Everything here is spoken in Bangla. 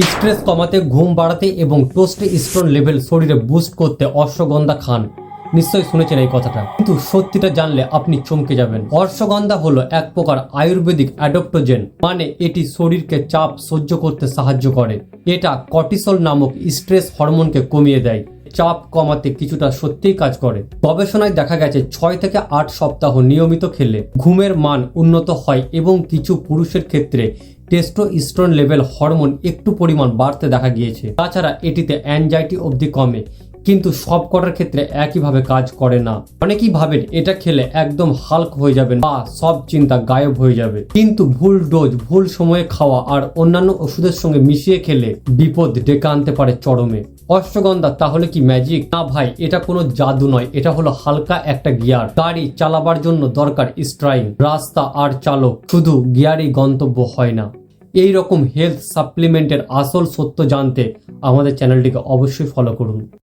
স্ট্রেস কমাতে, ঘুম বাড়াতে এবং টোস্টেস্টোন লেভেল শরীরে বুস্ট করতে অশ্বগন্ধা খান। নিশ্চয়ই শুনেছেন এই কথাটা। কিন্তু সত্যিটা জানলে আপনি চমকে যাবেন। অশ্বগন্ধা হলো এক প্রকার আয়ুর্বেদিক অ্যাডপ্টোজেন মানে এটি শরীরকে চাপ সহ্য করতে সাহায্য করে। এটা কর্টিসল নামক স্ট্রেস হরমোনকে কমিয়ে দেয়। চাপ কমাতে কিছুটা সত্যিই কাজ করে। গবেষণায় দেখা গেছে, ছয় থেকে আট সপ্তাহ নিয়মিত খেলে ঘুমের মান উন্নত হয় এবং কিছু পুরুষের ক্ষেত্রে টেস্টোস্টেরন লেভেল হরমোন একটু পরিমাণ বাড়তে দেখা গিয়েছে। তাছাড়া এটিতে অ্যাংজাইটি অবধি কমে, কিন্তু সব কটার ক্ষেত্রে একইভাবে কাজ করে না। অনেকেই ভাবেন, এটা খেলে একদম হালক হয়ে যাবে বা সব চিন্তা গায়েব হয়ে যাবে। কিন্তু ভুল ডোজ, ভুল সময়ে খাওয়া আর অন্যান্য ওষুধের সঙ্গে মিশিয়ে খেলে বিপদ ডেকে আনতে পারে চরমে। অশ্বগন্ধা তাহলে কি ম্যাজিক না ভাই, এটা কোনো জাদু নয়, এটা হলো হালকা একটা গিয়ার গাড়ি চালাবার জন্য দরকার স্ট্রাইং রাস্তা আর চালক, শুধু গিয়ারই গন্তব্য হয় না। এই রকম হেলথ সাপ্লিমেন্টের আসল সত্য জানতে আমাদের চ্যানেলটিকে অবশ্যই ফলো করুন।